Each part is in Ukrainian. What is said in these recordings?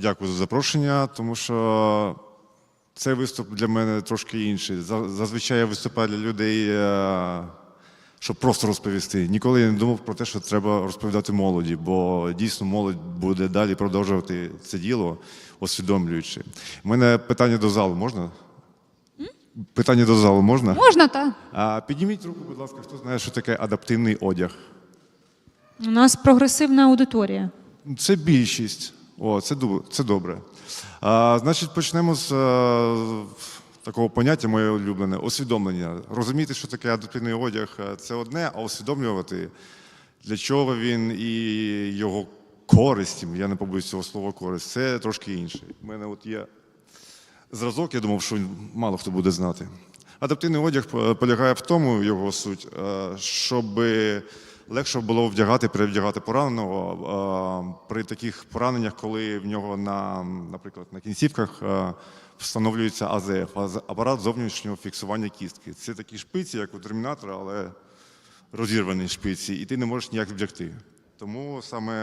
Дякую за запрошення, тому що цей виступ для мене трошки інший. Зазвичай я виступаю для людей, е, щоб просто розповісти. Ніколи я не думав про те, що треба розповідати молоді, бо дійсно молодь буде далі продовжувати це діло, усвідомлюючи. У мене питання до залу можна? Питання до залу можна? Можна, та? А, підніміть руку, будь ласка, хто знає, що таке адаптивний одяг. У нас прогресивна аудиторія. Це більшість. О, це, це добре. А, значить, почнемо з е, такого поняття, моє улюблене усвідомлення. Розуміти, що таке адаптивний одяг е, це одне, а усвідомлювати, для чого він і його користь, я не побоюсь цього слова користь, це трошки інше. У мене от є зразок, я думав, що мало хто буде знати. Адаптивний одяг е, полягає в тому, його суть, е, щоб легше було вдягати, перевдягати пораненого при таких пораненнях, коли в нього на, наприклад, на кінцівках е, встановлюється АЗФ, апарат зовнішнього фіксування кістки. Це такі шпиці, як у термінатора, але розірвані шпиці, і ти не можеш ніяк вдягти. Тому саме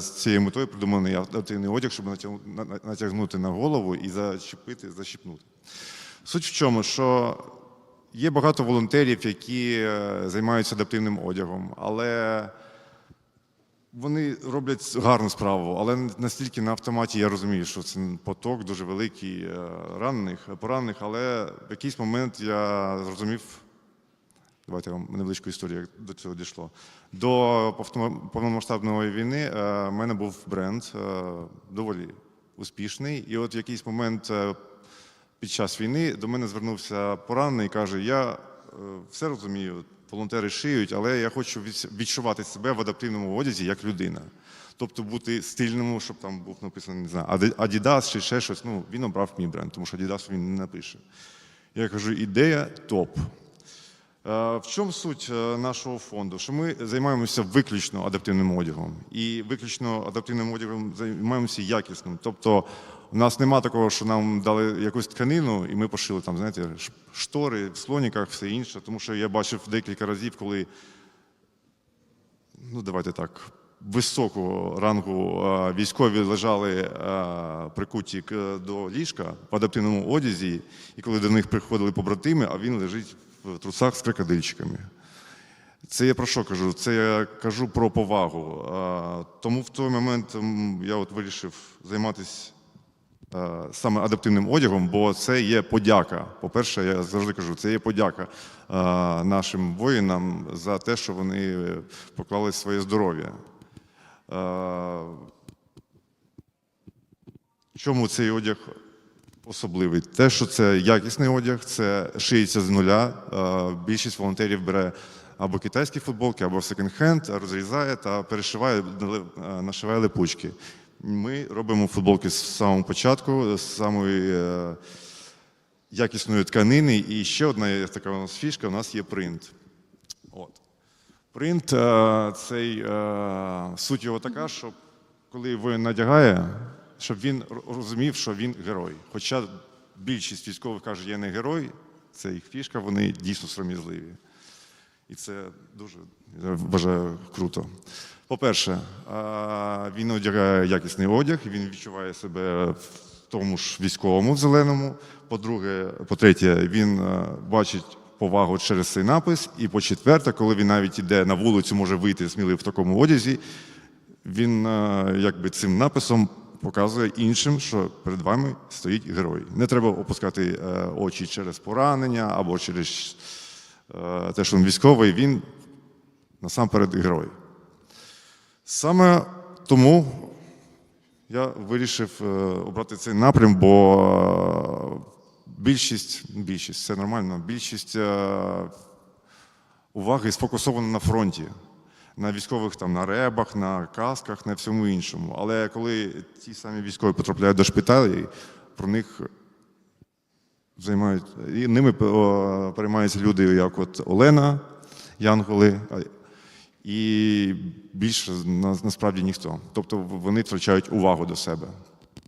з цією метою придуманий адаптивний одяг, щоб натягну- на- на- натягнути на голову і зачепити, защіпнути. Суть в чому, що є багато волонтерів, які е, займаються адаптивним одягом, але вони роблять гарну справу, але настільки на автоматі я розумію, що це поток дуже великий е, ранених, поранених, але в якийсь момент я зрозумів, Давайте вам невеличку історію, як до цього дійшло. До повномасштабної війни е, в мене був бренд доволі успішний. І от в якийсь момент під час війни до мене звернувся поранений і каже: Я е, все розумію, волонтери шиють, але я хочу відчувати себе в адаптивному одязі як людина. Тобто бути стильним, щоб там був написано, не знаю, Адідас чи ще щось. Ну, він обрав мій бренд, тому що Адідас він не напише. Я кажу, ідея топ. Е, В чому суть е, нашого фонду? Що ми займаємося виключно адаптивним одягом. І виключно адаптивним одягом займаємося якісним. Тобто у нас нема такого, що нам дали якусь тканину, і ми пошили там, знаєте, штори в слоніках, все інше. Тому що я бачив декілька разів, коли ну давайте так, високого рангу е, військові лежали прикуті до ліжка в адаптивному одязі, і коли до них приходили побратими, а він лежить в трусах з крокодильчиками. Це я про що кажу? Це я кажу про повагу. Тому в той момент я от вирішив займатися саме адаптивним одягом, бо це є подяка. По-перше, я завжди кажу, це є подяка нашим воїнам за те, що вони поклали своє здоров'я. Чому цей одяг особливий? Те, що це якісний одяг, це шиється з нуля. Е, Більшість волонтерів бере або китайські футболки, або секонд-хенд, розрізає та перешиває, е, нашиває липучки. Ми робимо футболки з самого початку, з самої е, якісної тканини. І ще одна така у нас фішка: у нас є принт. От. Принт цей суть його така, що коли воїн надягає, щоб він розумів, що він герой. Хоча більшість військових каже, я не герой, це їх фішка, вони дійсно сором'язливі. І це дуже я вважаю круто. По-перше, він одягає якісний одяг, він відчуває себе в тому ж військовому в зеленому. По-друге, по-третє, він бачить повагу через цей напис. І по-четверте, коли він навіть іде на вулицю, може вийти сміливо в такому одязі, він якби цим написом показує іншим, що перед вами стоїть герой. Не треба опускати е, очі через поранення або через е, те, що він військовий, він насамперед герой. Саме тому я вирішив е, обрати цей напрям, бо більшість, більшість, це нормально, більшість уваги сфокусована на фронті, на військових там, на ребах, на касках, на всьому іншому. Але коли ті самі військові потрапляють до шпиталів, про них займають і ними о, переймаються люди, як от Олена, Янголи, і більше на- насправді ніхто. Тобто вони втрачають увагу до себе.